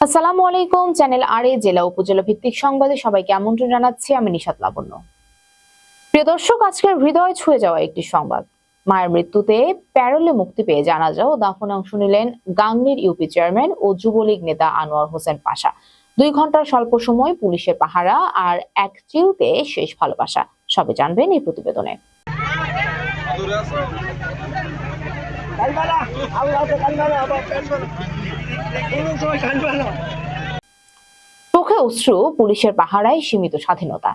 আসসালামু আলাইকুম চ্যানেল আর এ জেলা উপজেলা ভিত্তিক সংবাদে সবাইকে আমন্ত্রণ জানাচ্ছি আমি নিশাত লাবণ্য। প্রিয় দর্শক আজকের হৃদয় ছুঁয়ে যাওয়া একটি সংবাদ। মায়ের মৃত্যুতে প্যারোলে মুক্তি পেয়ে জানা যাও দাফনে অংশ নিলেন গাংনির ইউপি চেয়ারম্যান ও যুবলীগ নেতা আনোয়ার হোসেন পাশা। দুই ঘণ্টার স্বল্প সময় পুলিশের পাহারা আর এক চিলতে শেষ ভালোবাসা। সবে জানবেন এই প্রতিবেদনে। চোখে অশ্রু, পুলিশের পাহারায় সীমিত স্বাধীনতা।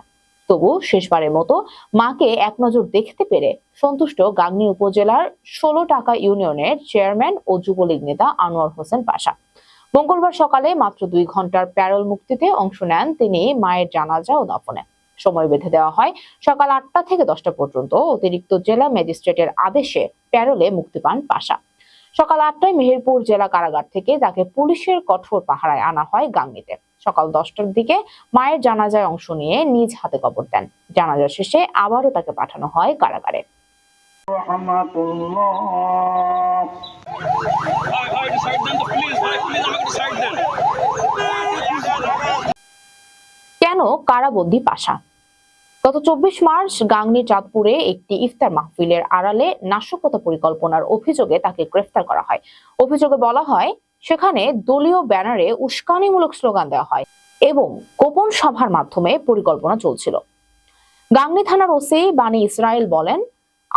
তবু শেষবারের মতো মাকে এক নজর দেখতে পেরে সন্তুষ্ট গাংনী উপজেলার ষোলো টাকা ইউনিয়নের চেয়ারম্যান ও যুবলীগ নেতা আনোয়ার হোসেন পাশা। মঙ্গলবার সকালে মাত্র দুই ঘণ্টার প্যারোল মুক্তিতে অংশ নেন তিনি মায়ের জানাজা ও দাফনে। সময় বেঁধে দেওয়া হয়। সকাল আটটা থেকে দশটা পর্যন্ত অতিরিক্ত জেলা ম্যাজিস্ট্রেটের আদেশে প্যারোলে মুক্তি পান পাশা। সকাল আটটায় মেহেরপুর জেলা কারাগার থেকে তাকে পুলিশের কঠোর পাহারায় আনা হয় গাঙ্গিতে। সকাল দশটার দিকে মায়ের জানাজায় অংশ নিয়ে নিজ হাতে কবর দেন। জানাজা শেষে আবারও তাকে পাঠানো হয় কারাগারে। রহমাতুল্লাহ। কারাবন্দী পাশা। গত চব্বিশ মার্চ গাংনী চাঁদপুরে একটি ইফতার মাহফিলের আড়ালে নাশকতা পরিকল্পনার অভিযোগে তাকে গ্রেফতার করা হয়। অভিযোগে বলা হয়, সেখানে দলীয় ব্যানারে উস্কানিমূলক স্লোগান দেওয়া হয় এবং গোপন সভার মাধ্যমে পরিকল্পনা চলছিল। গাংনী থানার ওসি বাণী ইসরায়েল বলেন,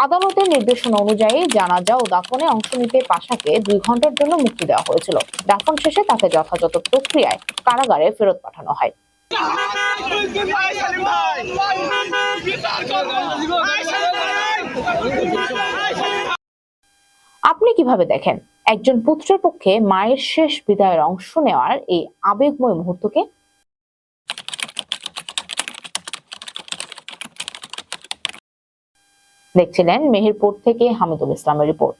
আদালতের নির্দেশনা অনুযায়ী জানাজা ও দাফনে অংশ নিতে পাশাকে দুই ঘণ্টার জন্য মুক্তি দেওয়া হয়েছিল। দাফন শেষে তাকে যথাযথ প্রক্রিয়ায় কারাগারে ফেরত পাঠানো হয়। আপনি কীভাবে দেখেন? একজন পুত্রের পক্ষে মায়ের শেষ বিদায়ের অংশ নেওয়ার এই আবেগময় মুহূর্তকে? দেখছিলেন মেহেরপুর থেকে হামিদুল ইসলামের রিপোর্ট।